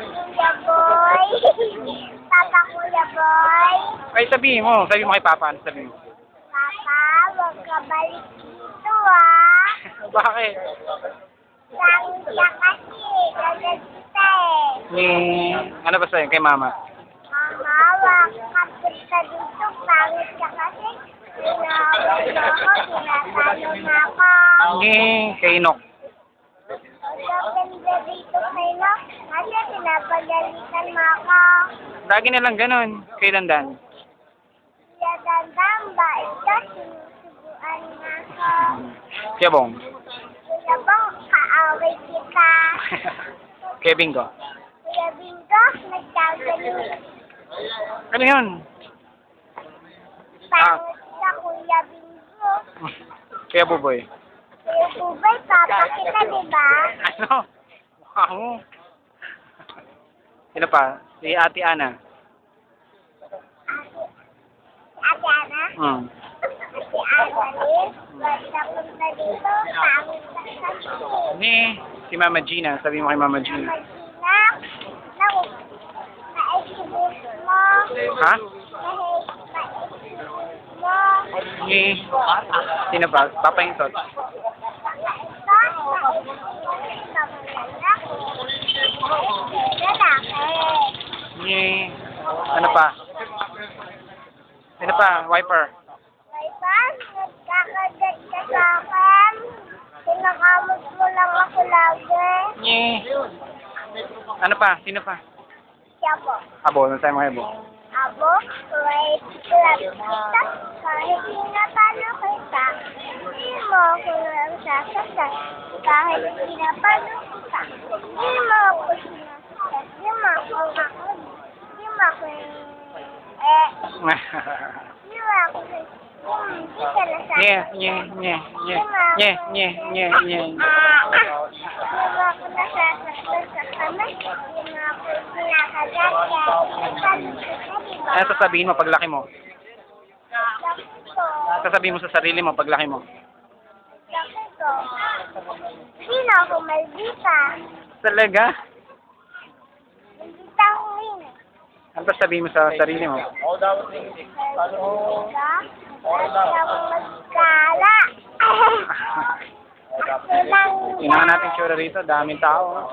Kuya Boy. Papa Kuya Boy. Ay, sabihin mo. Sabihin mo kay Papa. Ano sabihin mo? Papa, huwag ka balik dito ah. Bakit? Langit ka kasi. Gagal kita eh. Ni... Ano ba sa'yo? Kay Mama? Mama, huwag ka punta dito. Pangit ka kasi. Tinawag mo ako. Tinatalo na ako. Ni... Kay Inok. Huwag ka punta dito kayo. Kasi pinapagalitan mo ako. Lagi na lang ganun. Kay Dandan. Kuya Dandang, bait ka. Sinusubuan na ako. Kaya Bong. Kuya Bang, kaaway kita. Kay Bingo. Kuya Bingo, nagkagalit. Ano yun? Pangit ka, Kuya Bingo. Kaya Buboy. Kuya Bubay, papa kita, di ba? Ano? Mo. Sino pa? Si Ate Ana. Ate Ana? Hmm. Ate Ana rin? Huwag na punta dito. Kasi. Ni... Si Mama Gina. Sabi mo kay Mama Gina. Magina, nang na-exhibit mo. Ha? Na-exhibit mo. Ni... Sino pa? Papa Intot. Ito, na-exhibit sa mga lalaki. Lalaki. Ni... Ano pa? Sino pa? Wiper. Pan, nagkakagat ka sa akin. Pinakamot mo lang ako lagi. Ni... Ano pa? Sino pa? Siya po. Abo. Ano tayo mga abo? Abo, wait lang kita. Kahit pinapalo kita, hindi mo ako lang sasaktan. Kahit pinapalo kita, hindi mo ako sinasaktan. Hindi mo ako ako. Eh. Ah, mo ako kinakagat. Kahit pinapalo kita, di ba? Ano sasabihin mo paglaki mo? Ko. Sasabihin mo sa sarili mo paglaki mo? Na ako maldita. Talaga? Ano ba sabihin mo sa sarili mo? Maldita? Lagi ako magkala. Ako lang Tingnan natin tsura rito. Daming tao.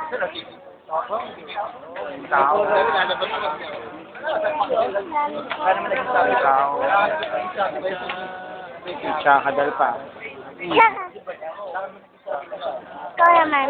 Daming tao. Tao. Tsaka dal pa. Ikaw naman.